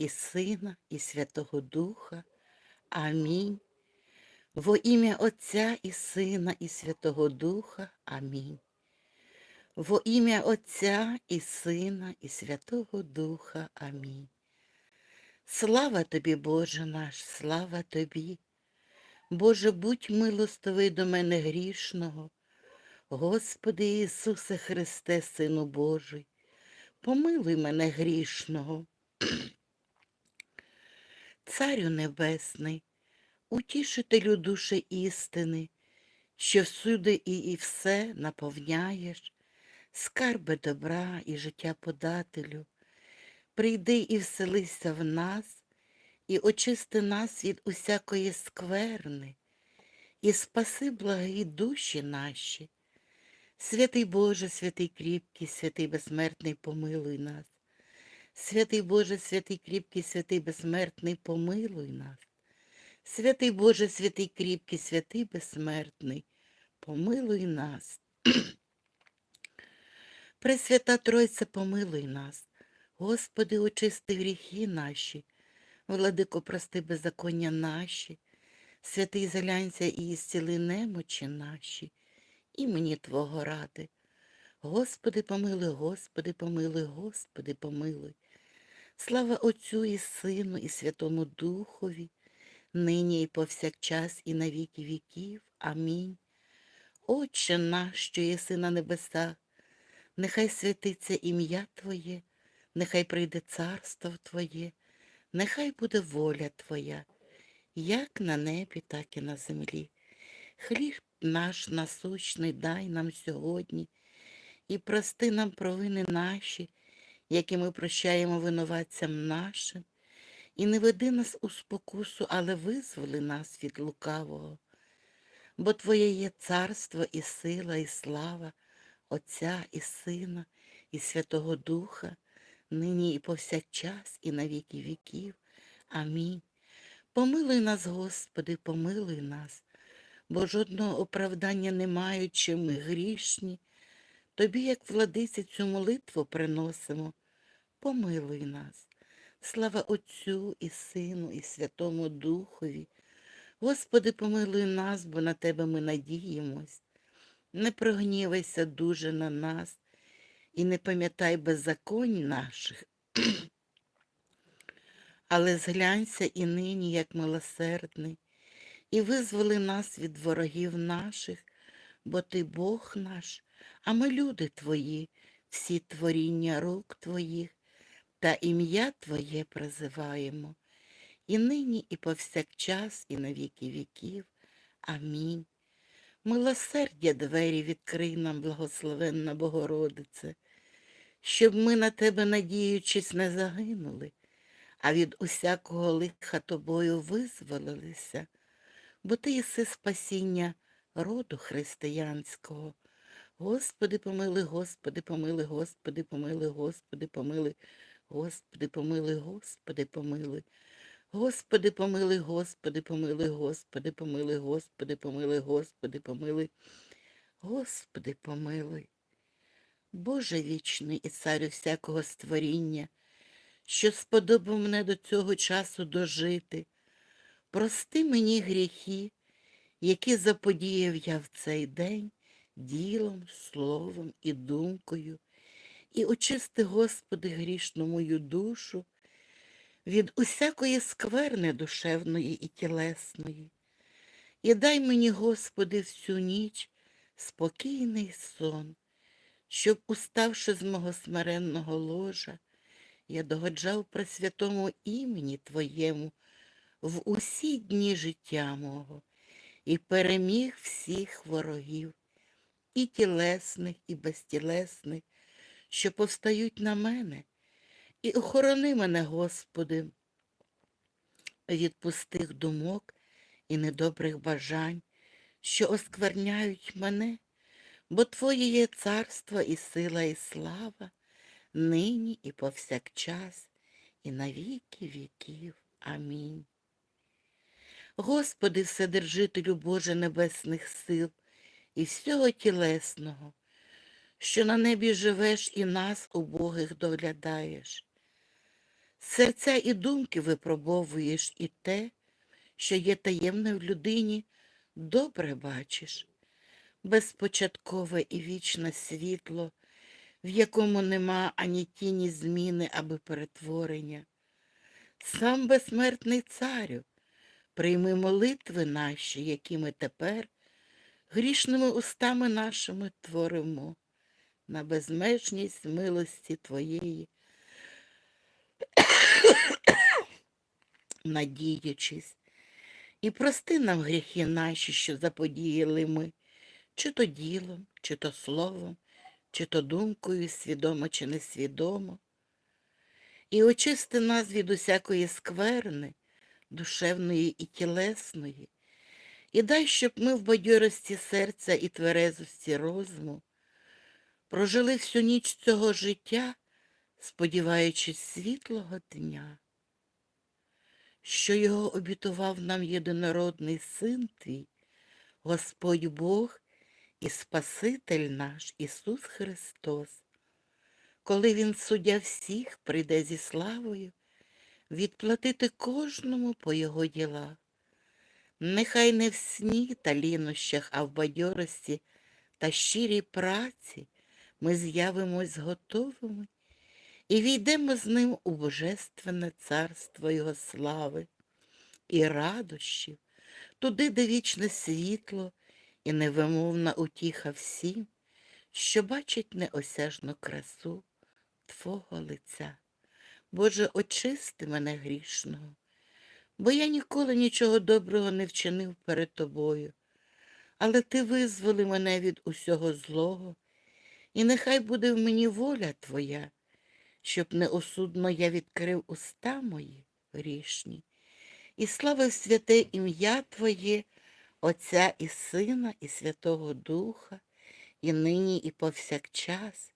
і Сина, і Святого Духа. Амінь. Во ім'я Отця і Сина, і Святого Духа. Амінь. Во ім'я Отця і Сина, і Святого Духа. Амінь. Слава тобі, Боже наш, слава тобі. Боже, будь милостивий до мене грішного. Господи Ісусе Христе, Сину Божий, помилуй мене грішного. Царю Небесний, утішителю душі істини, що всюди і, і все наповняєш, скарби добра і життя подателю, прийди і вселися в нас, і очисти нас від усякої скверни, і спаси благі душі наші. Святий Боже, святий кріпкий, святий безсмертний, помилуй нас. Святий Боже, святий кріпкий, святий безсмертний, помилуй нас. Святий Боже, святий кріпкий, святий безсмертний, помилуй нас. Пресвята Тройця, помилуй нас. Господи, очисти гріхи наші, владико, прости беззаконня наші, святий залянься і ісціли немочі наші, імені Твого ради. Господи, помилуй, Господи, помилуй, Господи, помилуй. Слава Отцю і Сину, і Святому Духові, нині і повсякчас, і на віки віків. Амінь. Отче наш, що єси на небесах, нехай святиться ім'я Твоє, нехай прийде царство Твоє, нехай буде воля Твоя, як на небі, так і на землі. Хліб наш насущний дай нам сьогодні і прости нам провини наші, які ми прощаємо винуватцям нашим, і не веди нас у спокусу, але визволи нас від лукавого. Бо Твоє є царство і сила, і слава Отця і Сина, і Святого Духа, нині і повсякчас, і на віки віків. Амінь. Помилуй нас, Господи, помилуй нас, бо жодного оправдання не маючи ми грішні. Тобі, як владиці, цю молитву приносимо. Помилуй нас. Слава Отцю і Сину, і Святому Духові. Господи, помилуй нас, бо на Тебе ми надіємось. Не прогнівайся дуже на нас і не пам'ятай беззаконь наших, але зглянься і нині, як милосердний, і визволи нас від ворогів наших, бо Ти Бог наш, а ми люди Твої, всі творіння рук Твоїх, та ім'я Твоє призиваємо, і нині, і повсякчас, і на віки віків. Амінь. Милосердя двері відкрий нам, благословенна Богородице, щоб ми на Тебе, надіючись, не загинули, а від усякого лиха Тобою визволилися, бо Ти єси спасіння роду християнського. Господи, помили, Господи, помили, Господи, помили, Господи, помили, Господи, помили, Господи, помили. Господи, помили, Господи, помили, Господи, помили, Господи, помили, Господи, помили. Господи, помилуй. Боже вічний і царю всякого створіння, що сподобав мене до цього часу дожити. Прости мені гріхи, які заподіяв я в цей день ділом, словом і думкою, і очисти, Господи, грішну мою душу від усякої скверни душевної і тілесної. І дай мені, Господи, всю ніч спокійний сон, щоб, уставши з мого смиренного ложа, я догоджав при святому імені Твоєму в усі дні життя мого і переміг всіх ворогів, і тілесних, і безтілесних, що повстають на мене, і охорони мене, Господи, від пустих думок і недобрих бажань, що оскверняють мене, бо Твоє є царство і сила, і слава, нині і повсякчас, і на віки віків. Амінь. Господи, Вседержителю Боже Небесних сил і всього тілесного, що на небі живеш і нас, убогих, доглядаєш. Серця і думки випробовуєш і те, що є таємне в людині, добре бачиш, безпочаткове і вічне світло, в якому нема ані тіні зміни, аби перетворення. Сам безсмертний царю, прийми молитви наші, які ми тепер грішними устами нашими творимо на безмежність милості Твоєї, надіючись, і прости нам гріхи наші, що заподіяли ми, чи то ділом, чи то словом, чи то думкою, свідомо чи несвідомо, і очисти нас від усякої скверни, душевної і тілесної, і дай, щоб ми в бадьорості серця і тверезості розуму прожили всю ніч цього життя, сподіваючись світлого дня, що його обітував нам єдинородний Син Твій, Господь Бог і Спаситель наш Ісус Христос, коли Він, суддя всіх, прийде зі славою, відплатити кожному по його ділах. Нехай не в сні та лінощах, а в бадьорості та щирій праці ми з'явимось готовими і війдемо з ним у Божественне царство Його слави і радощів, туди, де вічне світло і невимовна утіха всім, що бачать неосяжну красу Твого лиця. Боже, очисти мене грішного, бо я ніколи нічого доброго не вчинив перед Тобою, але Ти визволи мене від усього злого, і нехай буде в мені воля Твоя, щоб неосудно я відкрив уста мої грішні, і славив святе ім'я Твоє, Отця і Сина, і Святого Духа, і нині, і повсякчас,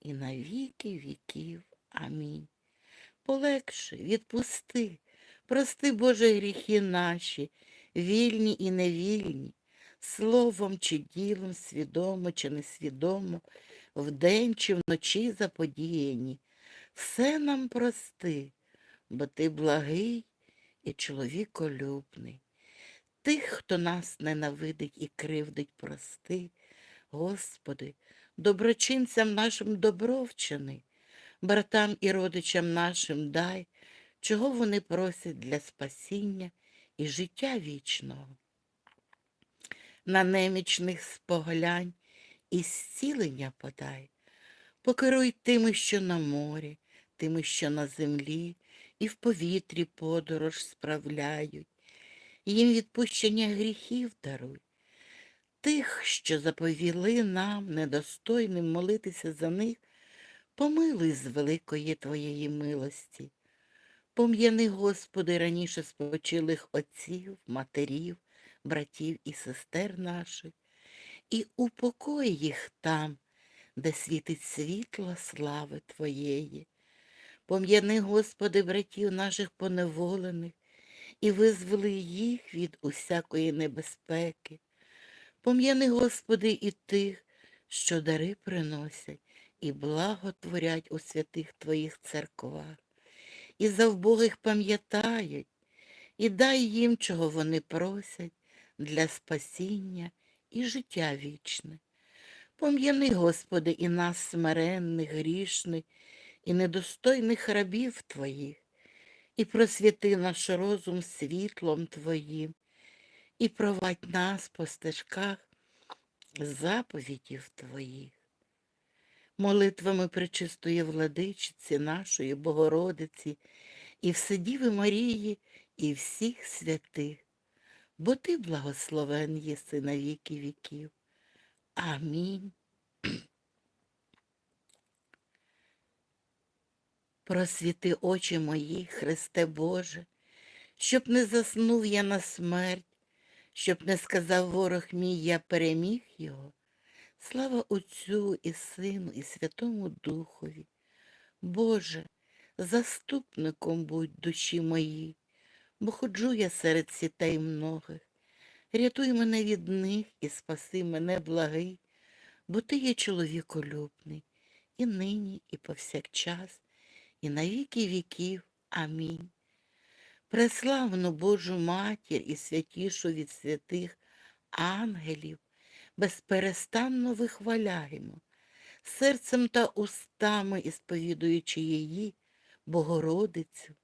і на віки віків. Амінь. Полегши, відпусти, прости, Боже, гріхи наші, вільні і невільні, словом чи ділом, свідомо чи несвідомо, вдень чи вночі заподіяні. Все нам прости, бо ти благий і чоловіколюбний. Тих, хто нас ненавидить і кривдить, прости, Господи, доброчинцям нашим добро вчини, братам і родичам нашим дай, чого вони просять для спасіння і життя вічного. На немічних споглянь і зцілення подай, покеруй тими, що на морі, тими, що на землі, і в повітрі подорож справляють, їм відпущення гріхів даруй. Тих, що заповіли нам, недостойним молитися за них, помилуй з великої Твоєї милості. Пом'яни, Господи, раніше спочилих отців, матерів, братів і сестер наших, і упокой їх там, де світить світло слави Твоєї. Пом'яни, Господи, братів наших поневолених, і визволи їх від усякої небезпеки. Пом'яни, Господи, і тих, що дари приносять і благотворять у святих Твоїх церквах, і за вбогих пам'ятають, і дай їм, чого вони просять, для спасіння і життя вічне. Пом'яни, Господи, і нас, смиренних, грішних, і недостойних рабів Твоїх, і просвіти наш розум світлом Твоїм, і провадь нас по стежках заповідів Твоїх. Молитвами пречистої владичиці нашої Богородиці і Вседіви Марії, і всіх святих, бо Ти благословен єси на віки віків. Амінь. Просвіти очі мої, Христе Боже, щоб не заснув я на смерть, щоб не сказав ворог мій, я переміг його. Слава Отцю і Сину, і Святому Духові. Боже, заступником будь душі мої, бо ходжу я серед сітей многих. Рятуй мене від них і спаси мене благий, бо ти є чоловіколюбний, і нині, і повсякчас, і на віки віків. Амінь. Преславну Божу Матір і святішу від святих ангелів безперестанно вихваляємо, серцем та устами ісповідуючи її, Богородицю,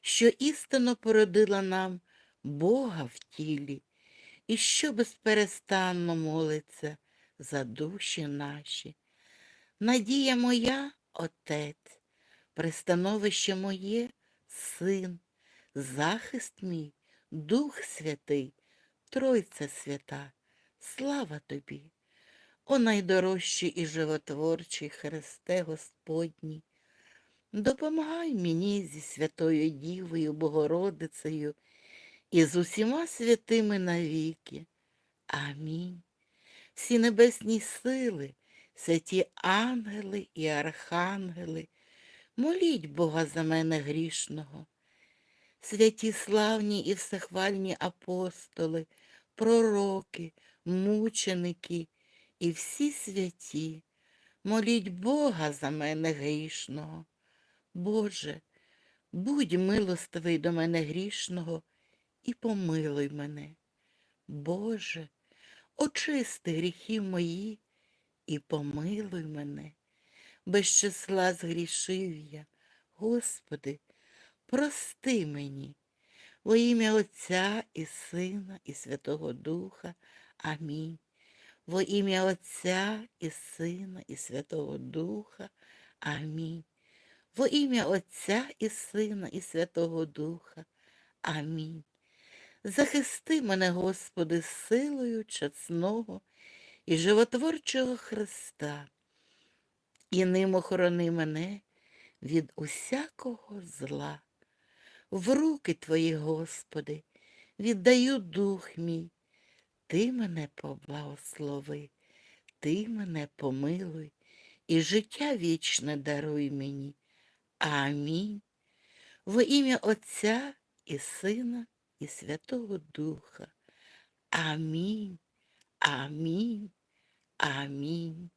що істинно породила нам Бога в тілі, і що безперестанно молиться за душі наші. Надія моя, Отець, пристановище моє, Син, захист мій, Дух Святий, Тройця свята, слава тобі, о найдорожчий і животворчий Христе Господній, допомагай мені зі Святою Дівою Богородицею і з усіма святими навіки. Амінь. Всі небесні сили, святі ангели і архангели, моліть Бога за мене грішного. Святі славні і всехвальні апостоли, пророки, мученики і всі святі, моліть Бога за мене грішного. Боже, будь милостивий до мене грішного і помилуй мене. Боже, очисти гріхи мої і помилуй мене. Без числа згрішив я, Господи, прости мені. Во ім'я Отця і Сина, і Святого Духа. Амінь. Во ім'я Отця і Сина, і Святого Духа. Амінь. Во ім'я Отця і Сина, і Святого Духа. Амінь. Захисти мене, Господи, силою чесного і животворчого Христа, і ним охорони мене від усякого зла. В руки Твої, Господи, віддаю дух мій. Ти мене поблагослови, Ти мене помилуй і життя вічне даруй мені. Амінь. Во ім'я Отця і Сина, і Святого Духа. Амінь. Амінь. Амінь.